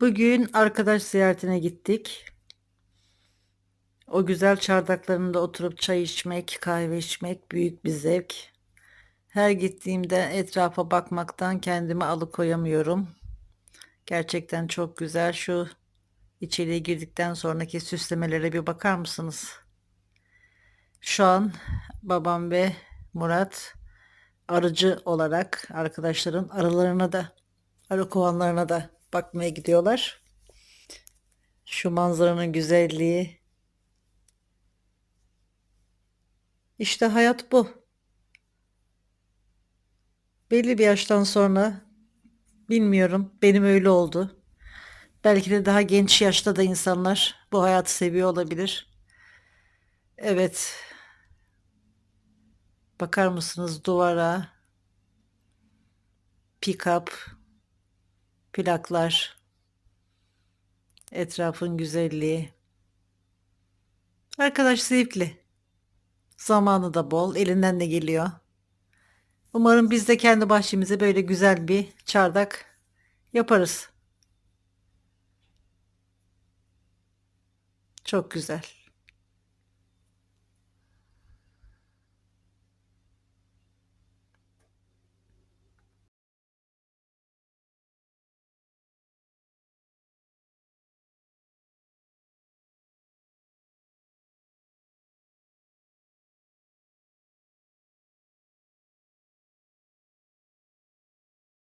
Bugün arkadaş ziyaretine gittik. O güzel çardaklarında oturup çay içmek, kahve içmek büyük bir zevk. Her gittiğimde etrafa bakmaktan kendimi alıkoyamıyorum. Gerçekten çok güzel. Şu içeriye girdikten sonraki süslemelere bir bakar mısınız? Şu an babam ve Murat arıcı olarak arkadaşların arılarına da arı kovanlarına da bakmaya gidiyorlar. Şu manzaranın güzelliği. İşte hayat bu. Belli bir yaştan sonra bilmiyorum benim öyle oldu. Belki de daha genç yaşta da insanlar bu hayatı seviyor olabilir. Evet. Bakar mısınız duvara? Pick-up, plaklar, etrafın güzelliği. Arkadaş zevkli. Zamanı da bol, elinden de geliyor. Umarım biz de kendi bahçemize böyle güzel bir çardak yaparız. Çok güzel.